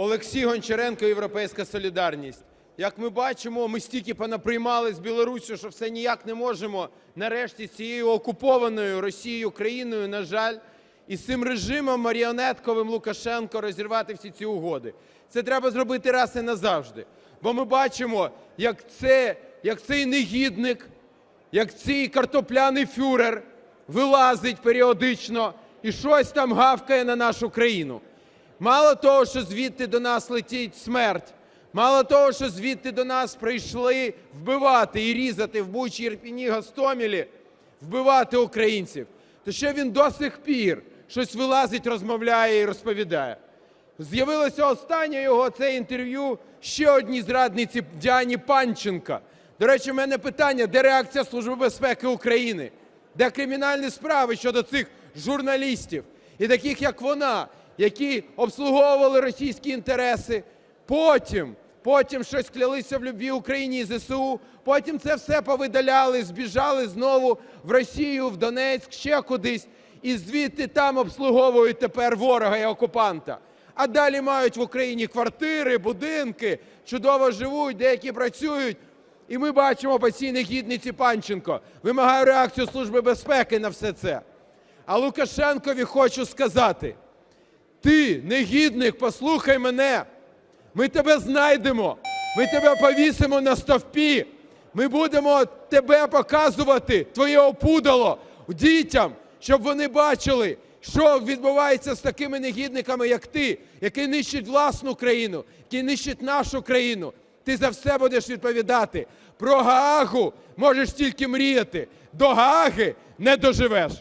Олексій Гончаренко, Європейська солідарність. Як ми бачимо, ми стільки понаприймали з Білоруссю, що все ніяк не можемо нарешті з цією окупованою Росією країною, на жаль, і з цим режимом маріонетковим Лукашенко розірвати всі ці угоди. Це треба зробити раз і назавжди. Бо ми бачимо, як, це, як цей негідник, як цей картопляний фюрер вилазить періодично і щось там гавкає на нашу країну. Мало того, що звідти до нас летить смерть, мало того, що звідти до нас прийшли вбивати і різати в Бучі, Ірпіні, Гостомелі, вбивати українців, то ще він до сих пір щось вилазить, розмовляє і розповідає. З'явилося останнє його це інтерв'ю ще одній зрадниці Діані Панченка. До речі, в мене питання: де реакція Служби безпеки України? Де кримінальні справи щодо цих журналістів і таких, як вона, які обслуговували російські інтереси? Потім, потім щось клялися в любві Україні і ЗСУ, потім це все повидаляли, збіжали знову в Росію, в Донецьк, ще кудись, і звідти там обслуговують тепер ворога і окупанта. А далі мають в Україні квартири, будинки, чудово живуть, деякі працюють. І ми бачимо по цій негідниці Панченко. Вимагаю реакцію Служби безпеки на все це. А Лукашенкові хочу сказати: ти, негідник, послухай мене. Ми тебе знайдемо, ми тебе повісимо на стовпі. Ми будемо тебе показувати, твоє опудало дітям, щоб вони бачили, що відбувається з такими негідниками, як ти, який нищить власну країну, який нищить нашу країну. Ти за все будеш відповідати. Про Гаагу можеш тільки мріяти. До Гааги не доживеш.